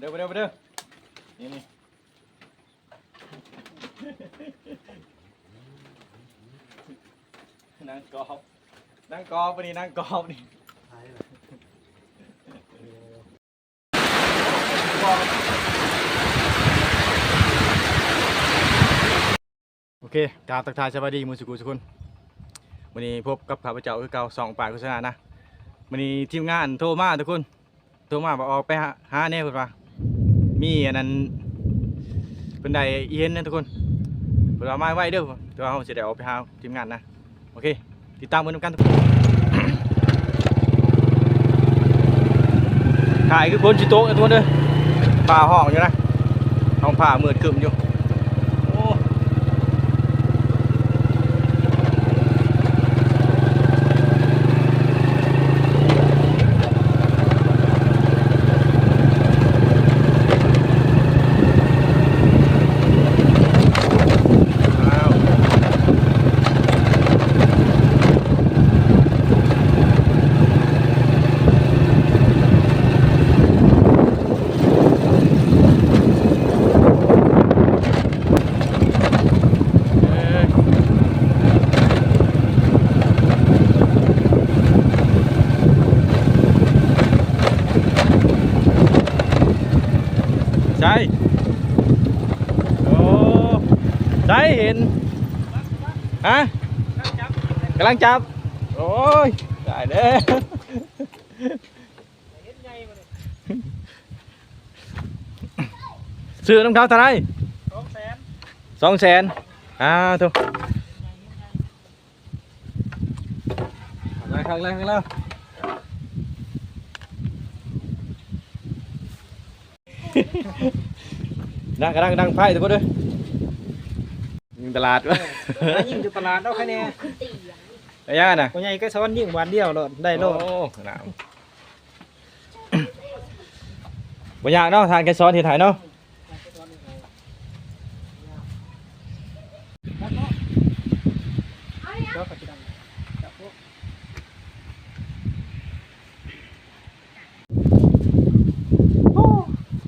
เด้อไปเด้อไปเด้อนี่นี่นั่งกอบนั่งกอบไปนี่นั่งกอบนี่โอเคกราบตักทายสวัสดีมูสุกุสุกุนวันนี้พบกับข้าพเจ้าคือเก่าสองปากโฆษณานะวันนี้ทีมงานโทรมาทุกคน โทรมาบอกออกไปหาหาแน่เพิ่นว่า มีอันนั้นเป็นไดเย็นนะทุกคนเว่ามาไว้เด้อตัวเราจะได้ออกไปหาทีมงานนะ โอเค ติดตามกันกันทุกคนถ่ายคือคนชิโต๊ะนทุกคนเด้อป่าห้องอยู่นะห้องผ่ามืดคึมอยู่ ใช่โอ้ใช่เห็นฮะกำลังจับ โอ้ยได้เด้อซื้อน้ำเขาเท่าไรสองแสนสอ่าถูกข้างล่างข้างล่างดังกระ ดังกระดังไพ่ทุกคนเลยยิงตลาดวะยิ่งอยู่ตลาดเอาแค่นี้ไอ้ย่าน่ะคนใหญ่ก็ซ้อนยิ่งวันเดียวโลดได้โลดโอ้หนาวบ่ยากเนาะทานแกซ้อนที่ถ่ายเนาะ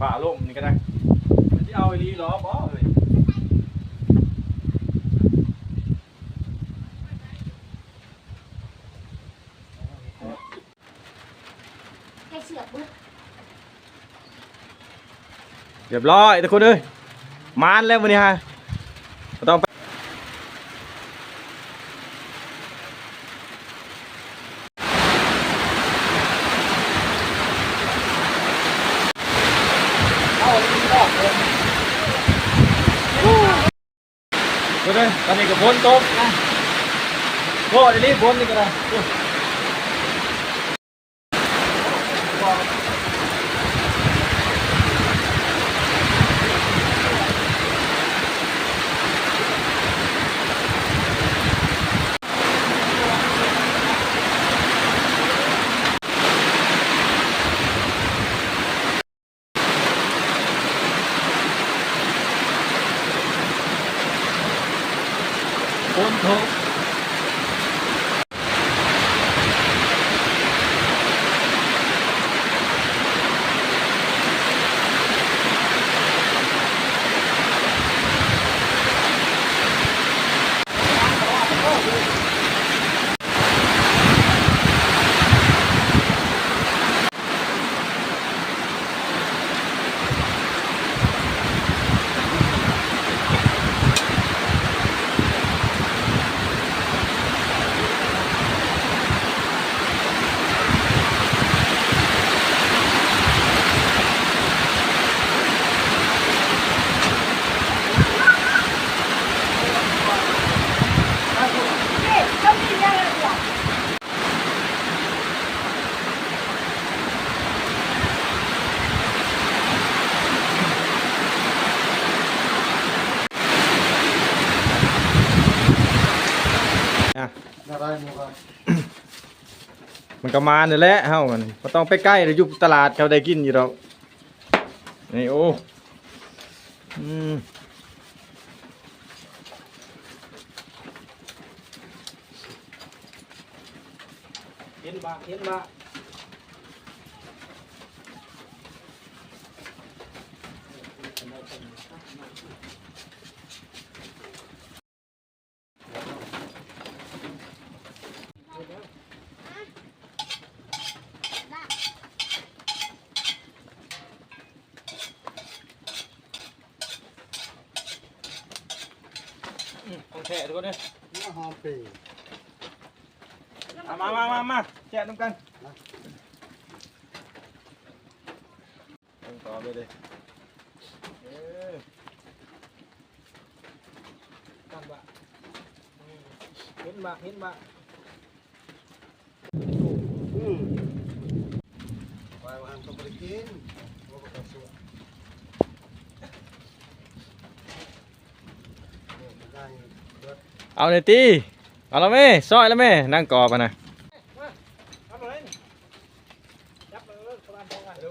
ฝ่าล่มนี่ก็ได้มันจะเอาไอ้ ลีล้อบ่เอ้ยให้เสือกบึ้งเรียบร้อยทุกคนเอ้ยมานแล้ววันนี้ฮะบ่ต้องไปทุกคนเอ้ย ตอนนี้ก็ฝนตกนะโอ้ยวนี้ฝนนี่ก็ได้ มันก็มาเนี่ยแหละเฮ้ามันก็ต้องไปใกล้เราอยู่ตลาดเขาได้กินอยู่เรานี่โอ้อืมเห็นบ้าเห็นบ้า มามามามาแจกน้ำกันต้องต่อไปเลยเออกันบะเห็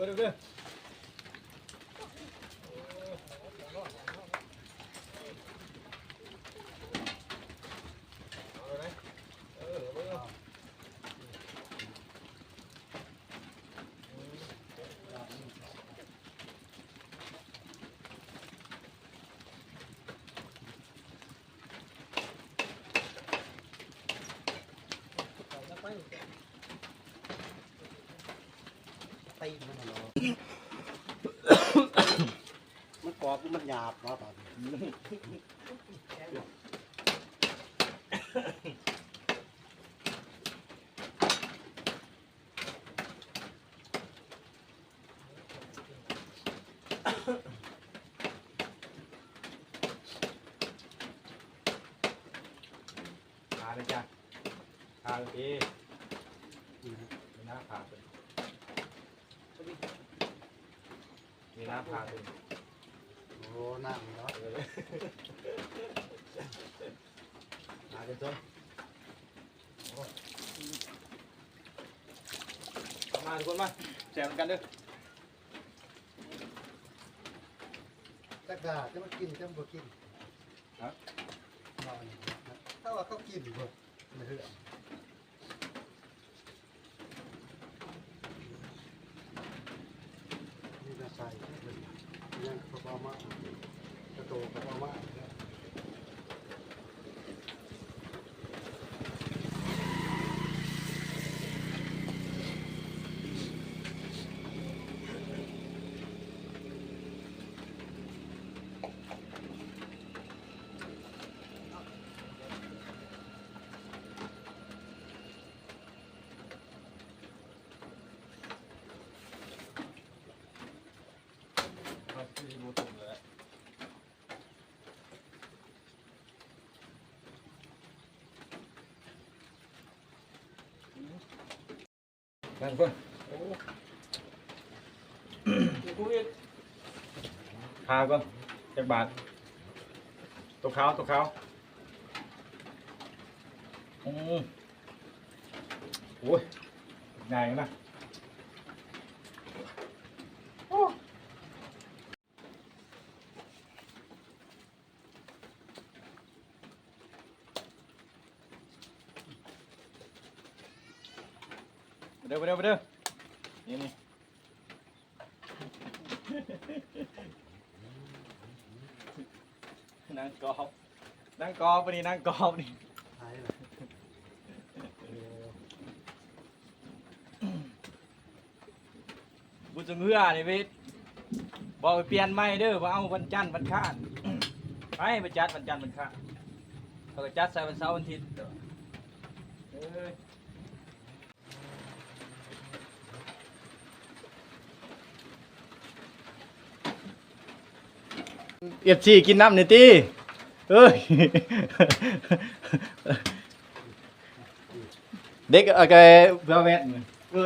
สองอัน เดี๋ยวเดี๋ยวเดี๋ยว ตีมันเหรอมันกรอบมันหยาบเนาะตอนนี้พาเลยจ้ะพาเลยตีน้ำพาเป็น มีน้ำพาเป็นโอ้น้ำเนาะหาจนต้นมาทุกคนมาแจกกันเด้อจักดาจะมากินจะมากินครับนอนถ้าว่าเขากินหมดไม่เหือนี่จะใส่ ยังกระเป๋ามากกระโตกระเป๋ามาก กันก่อนพาก่อนจากบาทตัวขาวตัวขาวอืมโอ้ยใหญ่นะมาเด้อมาเด้อมาเด้อนี่นี่ นั่งกอบนั่ง กอบปะนี่นั่งกอบนี่หายเลยบุญสงเฮือนี่เวิทบอกไปเปลี่ยนใหม่เด้อว่าเอาวันจันทร์วันข้านไปไปจัดวันจันทร์วันข้านเขาก็จัดใส่วันเสาร์วันอาทิตย์เอเอ้ยเอฟซีกินน้ำหน่อยตี เอ้ยเด็กอะไรเพื่อแวะนี่เกิ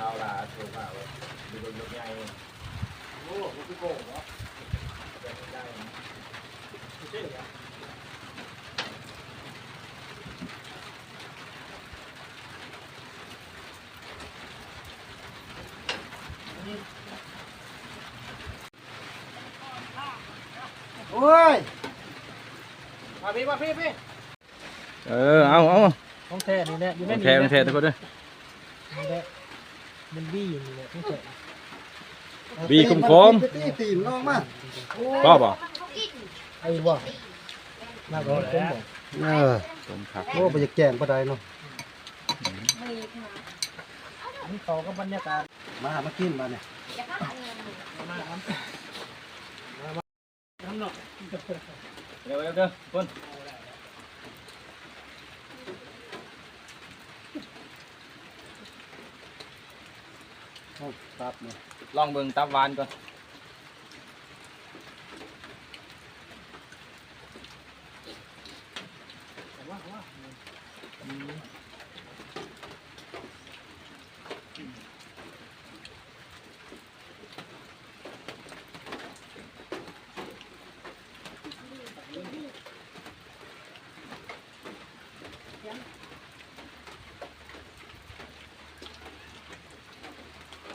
ดหน่อยตีเกิดเบิ่งอะหายเบิ่งรถไม่ไกลรถรถนะเช้าลาถูกป่าวดูรถรถใหญ่โอ้มันคือโกงเหรอได้โอ้ยมาพี่มาพี่พี่เออเอาเอาของแท้นี่แหละอยู่ในโอนี่เคโอเคทุกคนด้วยนี่แหละ มันบี้อยู่นี่แหละไม่ใช่บีคุมโคมตีตีนน้องมาก็บ่เขากินไอ้ว่าน่าก็ต้มบ่เออสมผักโอ้ไปจะแจ้งบ่ได้เนาะมีค่ะนี่เขาก็บรรยากาศมาหามากินมาเนี่ยจะพาเงินมาครับน้ำหนักเร็วเร็วเร็วคน ตับเนี่ยลองเบิ่งตับหวานก่อน ว่าว่า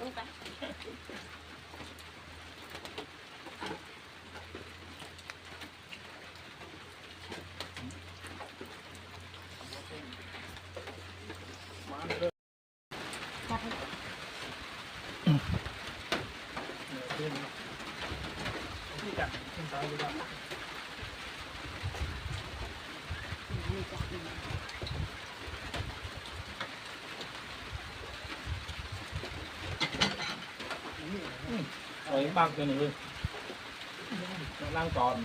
ลงไป ที่จัดขึ้นไปดีกว่า โอ้ยมากเกินเลยล่างก่อน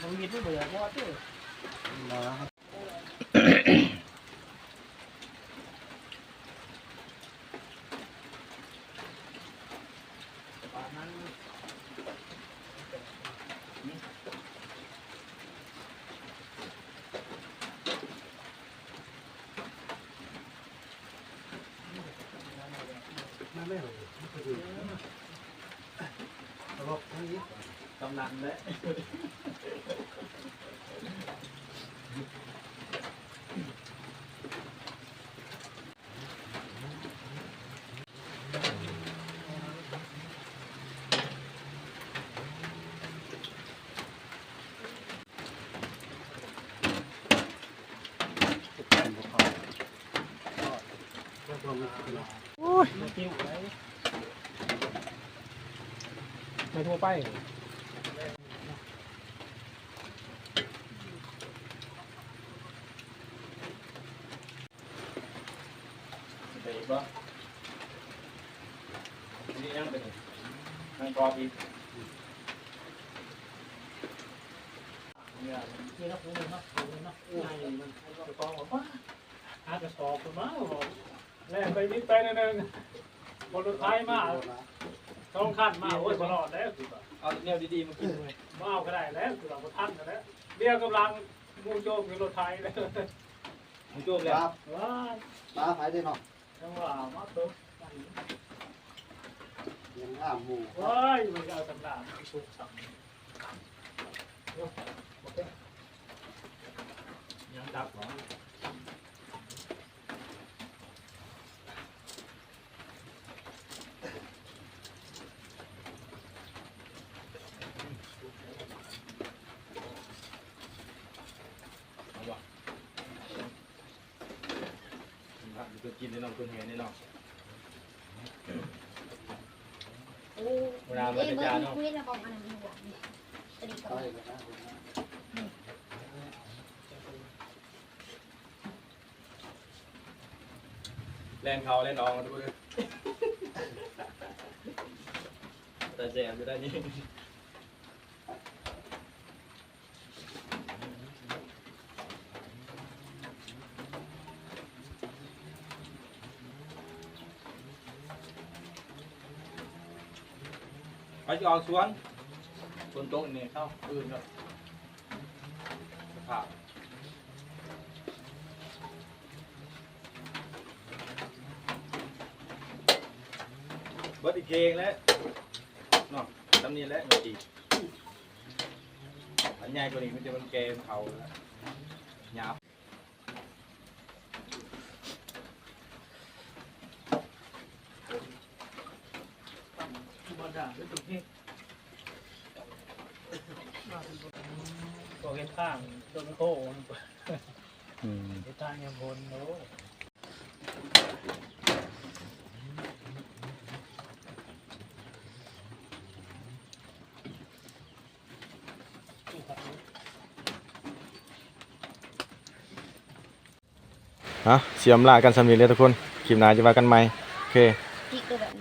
มันมีที่เบื่อเพราะว่าที่ มา ป่านั้น มา ไม่หรอกตลกทั้งนี้กำนันและจะแจ้งบ่เขาก็ลงมากินเนาะมา ไม่ทั่วไปไปอีกบ่นี่ยังเป็นนั่งรอบอีกเนี่ยนี่นะผมเลยนะผมเลยนะใหญ่มันจะต้องบอกว่าอาจจะสอบผมมา แล่ไปนิดไปนิดนึงบนรถไฟมาต้องขั้นมาโอ้ยตลอดแล้วคือแบบเอาแนวดีๆมากินด้วยมาเอาก็ได้แล้วคือเราท่านกันแล้วเรียกกำลังมูโจมกับรถไฟแล้วมึงจูบเลยครับว้าตาไปได้เนาะจังหวะมาตุ๊กยังอ้ามหมู่ว้ายมันเอาตำราสุกสัมยังดับหรอเอาบ่จะกินได้น้องคุณเห็นได้น้อง โอ้ ยเมื่อคุยแล้วบอกอันนั้นหัวนี่ตรีก่อนแล่นเขาแล่นองกทุกคนแต่แจมอยู่ได้นี่ ไปจะออกสวนสวนต๊ะนี่เข้าอื่นครับสภาพเบิดอีกเพลงแล้วเนาะตำนี้แล้วหน่อยดีอันใหญ่กว่านี้มันจะมันเกมเขาแล้วหยาบ ธรรมดาด้วเก็เห็นข้างต้นโค้งอืมเห็นทางยังบนโน้ฮะเสียมลากันสำเร็จแล้วทุกคนคลิปหน้าจะว่ากันใหม่ โอเคพริกก็แบบ